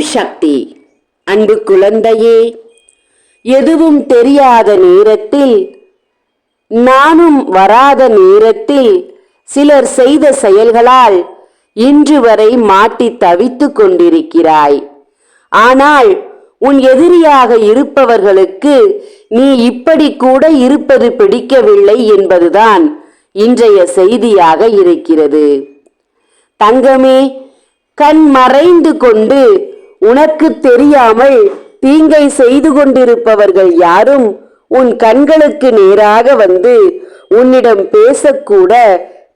ஓம் சக்தி. அன்பு குழந்தையே எதுவும் தெரியாத நேரத்தில் நானும் வராத நேரத்தில் சிலர் செய்த செயல்களால் இன்று வரை மாட்டி தவித்துக் கொண்டிருக்கிறாய். ஆனால் உன் எதிரியாக இருப்பவர்களுக்கு நீ இப்படி கூட இருப்பது பிடிக்கவில்லை என்பதுதான் இன்றைய செய்தியாக இருக்கிறது. தங்கமே கண் மறைந்து கொண்டு உனக்கு தெரியாமல் தீங்கை செய்து கொண்டிருப்பவர்கள் யாரும் உன் கண்களுக்கு நேராக வந்து உன்னிடம் பேசக்கூட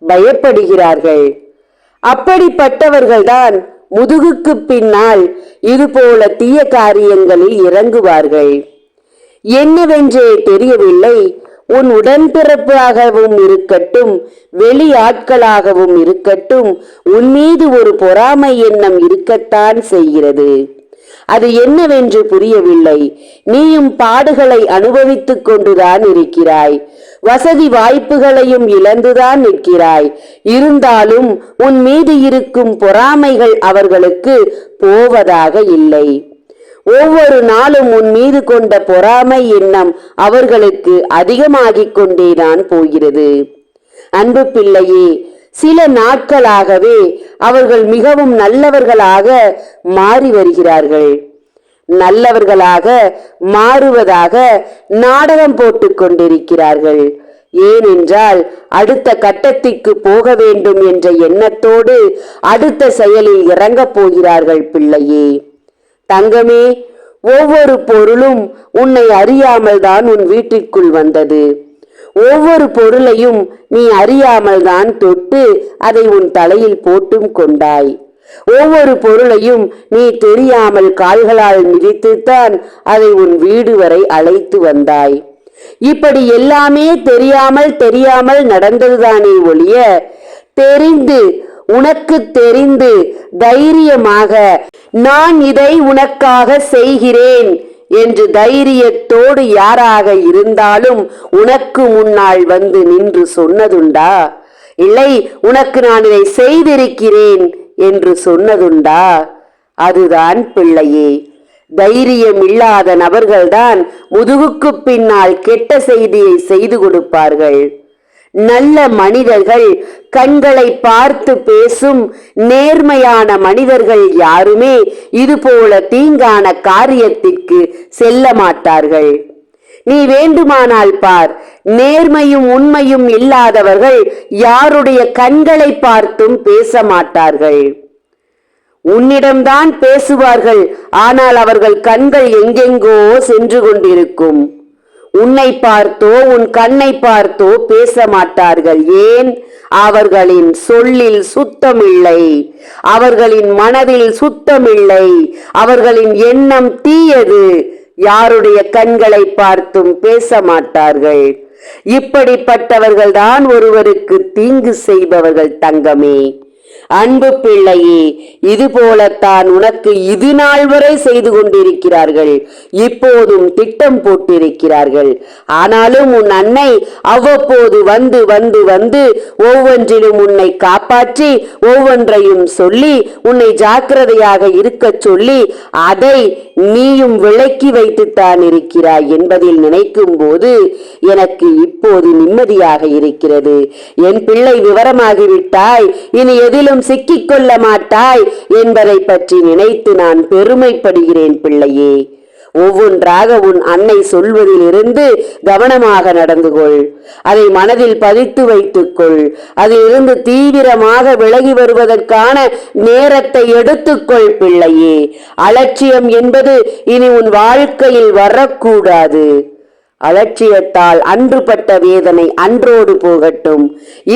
பயப்படுகிறார்கள். அப்படிப்பட்டவர்கள்தான் முதுகுக்கு பின்னால் இதுபோல தீய காரியங்களில் இறங்குவார்கள். என்னவென்றே தெரியவில்லை. உன் உடன்பிறப்பாகவும் இருக்கட்டும் வெளி ஆட்களாகவும் இருக்கட்டும் உன் மீது ஒரு பொறாமை எண்ணம் இருக்கத்தான் செய்கிறது. அது என்னவென்று புரியவில்லை. நீயும் பாடுகளை அனுபவித்துக் கொண்டுதான் இருக்கிறாய். வசதி வாய்ப்புகளையும் இழந்துதான் நிற்கிறாய். இருந்தாலும் உன் மீது இருக்கும் பொறாமைகள் அவர்களுக்கு போவதாக இல்லை. ஒவ்வொரு நாளும் உன் மீது கொண்ட பொறாமை எண்ணம் அவர்களுக்கு அதிகமாகிக் கொண்டேதான் போகிறது. அன்பு பிள்ளையே சில நாட்களாகவே அவர்கள் மிகவும் நல்லவர்களாக மாறி வருகிறார்கள். நல்லவர்களாக மாறுவதாக நாடகம் போட்டுக் கொண்டிருக்கிறார்கள். ஏனென்றால் அடுத்த கட்டத்திற்கு போக வேண்டும் என்ற எண்ணத்தோடு அடுத்த செயலில் இறங்கப் போகிறார்கள் பிள்ளையே. தங்கமே ஒவ்வொரு பொருளும் உன்னை அறியாமல் தான் உன் வீட்டிற்குள் வந்தது. ஒவ்வொரு பொருளையும் நீ அறியாமல் தான் தொட்டு அதை உன் தலையில் போட்டும் கொண்டாய். ஒவ்வொரு பொருளையும் நீ தெரியாமல் கால்களால் மிதித்துத்தான் அதை உன் வீடு வரை அழைத்து வந்தாய். இப்படி எல்லாமே தெரியாமல் தெரியாமல் நடந்ததுதானே ஒழிய தெரிந்து உனக்கு தெரிந்து தைரியமாக நான் இதை உனக்காக செய்கிறேன் என்று தைரியத்தோடு யாராக இருந்தாலும் உனக்கு முன்னால் வந்து நின்று சொன்னதுண்டா? இல்லை உனக்கு நான் இதை செய்திருக்கிறேன் என்று சொன்னதுண்டா? அதுதான் பிள்ளையே. தைரியம் இல்லாத நபர்கள்தான் முதுகுக்கு பின்னால் கெட்ட செய்தியை செய்து கொடுப்பார்கள். நல்ல மனிதர்கள் கண்களை பார்த்து பேசும் நேர்மையான மனிதர்கள் யாருமே இதுபோல தீங்கான காரியத்திற்கு செல்ல மாட்டார்கள். நீ வேண்டுமானால் பார் நேர்மையும் உண்மையும் இல்லாதவர்கள் யாருடைய கண்களை பார்த்தும் பேச மாட்டார்கள். உன்னிடம்தான் பேசுவார்கள் ஆனால் அவர்கள் கண்கள் எங்கெங்கோ சென்று கொண்டிருக்கும். உன்னை பார்த்தோ உன் கண்ணை பார்த்தோ பேச மாட்டார்கள் ஏன்? அவர்களின் சொல்லில் சுத்தமில்லை. அவர்களின் மனதில் சுத்தமில்லை. அவர்களின் எண்ணம் தீயது. யாருடைய கண்களை பார்த்தும் பேச மாட்டார்கள் இப்படிப்பட்டவர்கள்தான் ஒருவருக்கு தீங்கு செய்பவர்கள் தங்கமே. அன்பு பிள்ளையே இது போலத்தான் உனக்கு இது நாள் வரை செய்து கொண்டிருக்கிறார்கள். இப்போதும் திட்டம் போட்டிருக்கிறார்கள். ஆனாலும் உன் அன்னை அவ்வப்போது வந்து வந்து வந்து ஒவ்வொன்றிலும் உன்னை காப்பாற்றி ஒவ்வொன்றையும் சொல்லி உன்னை ஜாக்கிரதையாக இருக்கச் சொல்லி அதை நீயும் விளக்கி வைத்துத்தான் இருக்கிறாய் என்பதில் நினைக்கும் போது எனக்கு இப்போது நிம்மதியாக இருக்கிறது. என் பிள்ளை விவரமாகிவிட்டாய். இனி எதிலும் சிக்கிக்கொள்ள மாட்டாய் என்பதை பற்றி நினைத்து நான் பெருமைப்படுகிறேன் பிள்ளையே. ஒவ்வொன்றாக உன் அன்னை சொல்வதிலிருந்து கவனமாக நடந்து கொள். அதை மனதில் பதித்து வைத்துக்கொள் அதிலிருந்து தீவிரமாக விலகி வருவதற்கான நேரத்தை எடுத்துக்கொள் பிள்ளையே. அலட்சியம் என்பது இனி உன் வாழ்க்கையில் வரக்கூடாது. அலட்சியத்தால் அன்றுபட்ட வேதனை அன்றோடு போகட்டும்.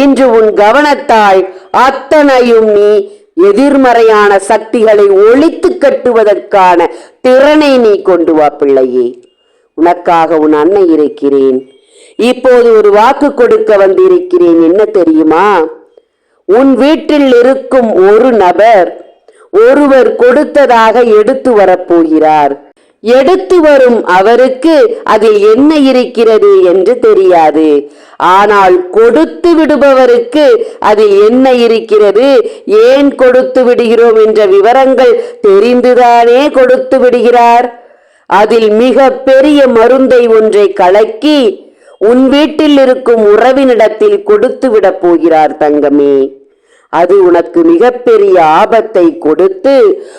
இன்று உன் கவனத்தால் அத்தனையும் நீ எதிர்மறையான சக்திகளை ஒழித்து கட்டுவதற்கான திறனை நீ கொண்டு வா பிள்ளையே. உனக்காக உன் அன்னை இருக்கிறேன். இப்போது ஒரு வாக்கு கொடுக்க வந்திருக்கிறேன். என்ன தெரியுமா? உன் வீட்டில் இருக்கும் ஒரு நபர் ஒருவர் கொடுத்ததாக எடுத்து வரப்போகிறார். எடுத்து வரும் அவருக்கு அதில் என்ன இருக்கிறது என்று தெரியாது. ஆனால் கொடுத்து விடுபவருக்கு அதில் என்ன இருக்கிறது? ஏன் கொடுத்து விடுகிறோம் என்ற விவரங்கள் தெரிந்துதானே கொடுத்து விடுகிறார்? அதில் மிக பெரிய மருந்தை ஒன்றை கலக்கி உன் வீட்டில் இருக்கும் உறவினிடத்தில் கொடுத்து விடப் போகிறார் தங்கமே. அது உனக்கு மிகப்பெரிய ஆபத்தை கொடுத்து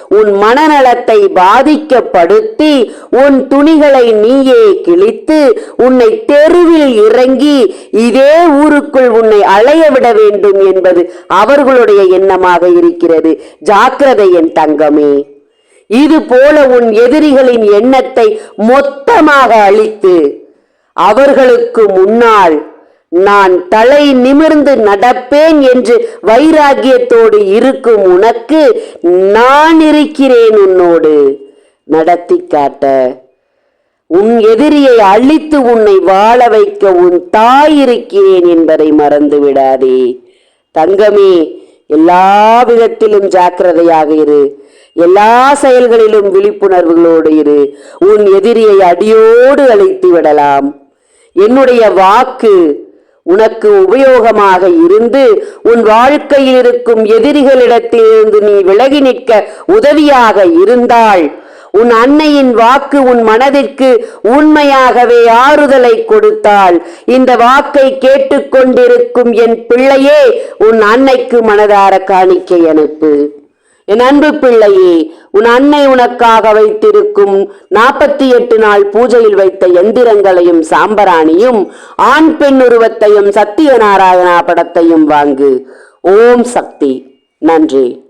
உன் மனநலத்தை பாதிக்கப்படுத்தி உன் துணிகளை நீயே கிழித்து உன்னை தெருவில் இறங்கி இதே ஊருக்குள் உன்னை அலைய விட வேண்டும் என்பது அவர்களுடைய எண்ணமாக இருக்கிறது. ஜாக்கிரதை என் தங்கமே. இது போல உன் எதிரிகளின் எண்ணத்தை மொத்தமாக அழித்து அவர்களுக்கு முன்னால் நான் தலை நிமிர்ந்து நடப்பேன் என்று வைராகியத்தோடு இருக்கும் உனக்கு நான் இருக்கிறேன் உன்னோடு. நடத்தி காட்ட. உன் எதிரியை அழித்து உன்னை வாழ வைக்க உன் தாய் இருக்கிறேன் என்பதை மறந்து விடாதே. தங்கமே எல்லா விதத்திலும் ஜாக்கிரதையாக இரு. எல்லா செயல்களிலும் விழிப்புணர்வுகளோடு இரு. உன் எதிரியை அடியோடு அழைத்து விடலாம். என்னுடைய வாக்கு உனக்கு உபயோகமாக இருந்து உன் வாழ்க்கையில் இருக்கும் எதிரிகளிடத்திலிருந்து நீ விலகி நிற்க உதவியாக இருந்தாள் உன் அன்னையின் வாக்கு உன் மனதிற்கு உண்மையாகவே ஆறுதலை கொடுத்தால் இந்த வாக்கை கேட்டுக்கொண்டிருக்கும் என் பிள்ளையே உன் அன்னைக்கு மனதார காணிக்கை அனுப்பு. என் அன்பு பிள்ளையே உன் அன்னை உனக்காக வைத்திருக்கும் நாற்பத்தி எட்டு நாள் பூஜையில் வைத்த எந்திரங்களையும் சாம்பராணியும் ஆண் பெண் உருவத்தையும் சத்தியநாராயணா படத்தையும் வாங்கு. ஓம் சக்தி. நன்றி.